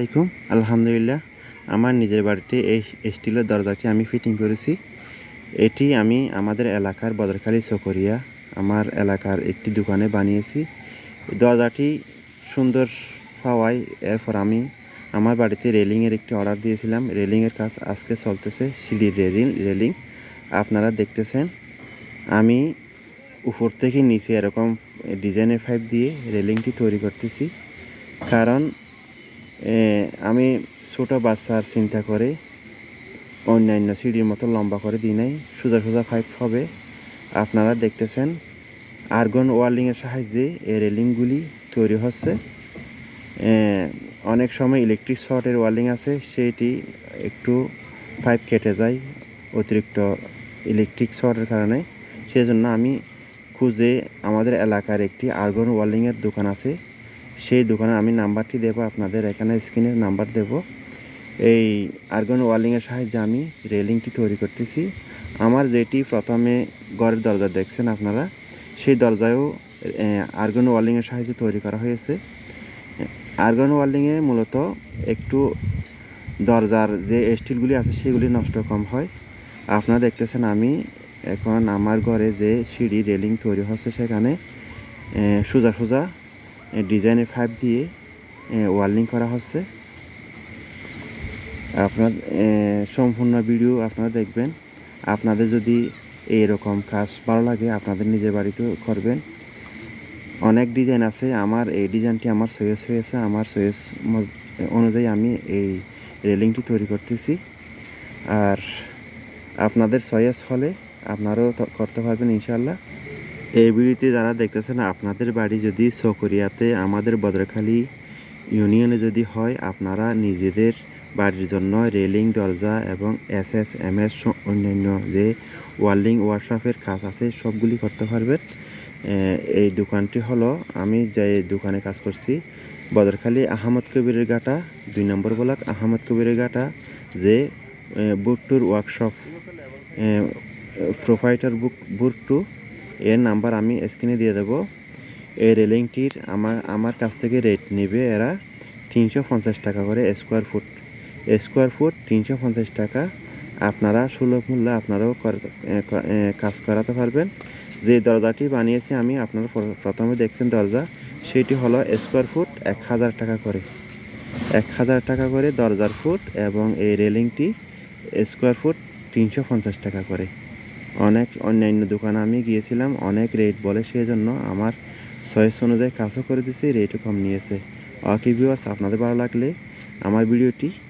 আলাইকুম। আলহামদুলিল্লাহ, আমার নিজের বাড়িতে এই স্টিলের দরজাটি আমি ফিটিং করেছি। এটি আমি আমাদের এলাকার বদরখালী চকরিয়া, আমার এলাকার একটি দোকানে বানিয়েছি। দরজাটি সুন্দর হওয়ায় এরপর আমি আমার বাড়িতে রেলিংয়ের একটি অর্ডার দিয়েছিলাম। রেলিংয়ের কাজ আজকে চলতেছে, সিঁড়ির রেলিং রেলিং। আপনারা দেখতেছেন, আমি উপর থেকে নিচে এরকম ডিজাইনের পাইপ দিয়ে রেলিংটি তৈরি করতেছি। কারণ আমি ছোটো বাচ্চার চিন্তা করে অন্যান্য সিঁড়ির মতো লম্বা করে দিই নাই, সোজা সোজা পাইপ হবে। আপনারা দেখতেছেন আর্গন ওয়ার্লিংয়ের সাহায্যে এই রেলিংগুলি তৈরি হচ্ছে। অনেক সময় ইলেকট্রিক শর্টের ওয়ার্লিং আছে সেইটি একটু পাইপ কেটে যায় অতিরিক্ত ইলেকট্রিক শর্টের কারণে। সেই জন্য আমি খুঁজে আমাদের এলাকার একটি আর্গন ওয়ার্লিংয়ের দোকান আছে। সেই দোকানে আমি নাম্বারটি দেবো আপনাদের, এখানে স্ক্রিনে নাম্বার দেব। এই আর্গন ওয়ার্লিংয়ের সাহায্যে আমি রেলিংটি তৈরি করতেছি। আমার যেটি প্রথমে ঘরের দরজা দেখছেন আপনারা, সেই দরজায়ও আর্গন ওয়ার্লিংয়ের সাহায্যে তৈরি করা হয়েছে। আর্গন ওয়ার্লিংয়ে মূলত একটু দরজার যে স্টিলগুলি আছে, সেগুলি নষ্ট কম হয়। আপনারা দেখতেছেন আমি এখন আমার ঘরে যে সিঁড়ি রেলিং তৈরি হচ্ছে সেখানে সোজা সোজা ডিজাইনের পাইপ দিয়ে ওয়ার্লিং করা হচ্ছে। আপনার সম্পূর্ণ ভিডিও আপনারা দেখবেন। আপনাদের যদি এইরকম কাজ ভালো লাগে, আপনাদের নিজের বাড়িতেও করবেন। অনেক ডিজাইন আছে। আমার এই ডিজাইনটি আমার চয়েস হয়েছে। আমার চয়েস অনুযায়ী আমি এই রেলিংটি তৈরি করতেছি। আর আপনাদের সয়েস হলে আপনারাও করতে পারবেন ইনশাল্লাহ এই ভিডিওতে যারা দেখতেছেন, আপনাদের বাড়ি যদি চকরিয়াতে আমাদের বদরখালী ইউনিয়নে যদি হয়, আপনারা নিজেদের বাড়ির জন্য রেলিং, দরজা এবং এস এস এম এস অন্যান্য যে ওয়ার্লিং ওয়ার্কশপের কাজ আছে, সবগুলি করতে পারবেন। এই দোকানটি হলো, আমি যে দোকানে কাজ করছি বদরখালী আহমদ কবিরের গাটা, দুই নম্বর ব্লক আহমদ কবিরের গাটা, যে বুটটুর ওয়ার্কশপ প্রোফাইটার বুক বুক টু এর নাম্বার আমি স্ক্রিনে দিয়ে দেবো। এই রেলিংটির আমার আমার কাছ থেকে রেট নেবে এরা তিনশো পঞ্চাশ টাকা করে স্কোয়ার ফুট স্কোয়ার ফুট তিনশো পঞ্চাশ টাকা। আপনারা সুলভ মূল্যে আপনারাও কাজ করাতে পারবেন। যে দরজাটি বানিয়েছি আমি, আপনারা প্র- প্রথমে দেখছেন দরজা, সেটি হলো স্কোয়ার ফুট এক হাজার টাকা করে। এক হাজার টাকা করে দরজার ফুট এবং এই রেলিংটি স্কোয়ার ফুট তিনশো পঞ্চাশ টাকা করে। অনেক অন্যান্য দোকানে আমি গিয়েছিলাম, অনেক রেট বলে সেই জন্য আমার চয়েস অনুযায়ী কাজও করে দিছি রেটও কম নিয়েছে। অকি ভিউয়ার্স আপনাদের ভালো লাগলে আমার ভিডিওটি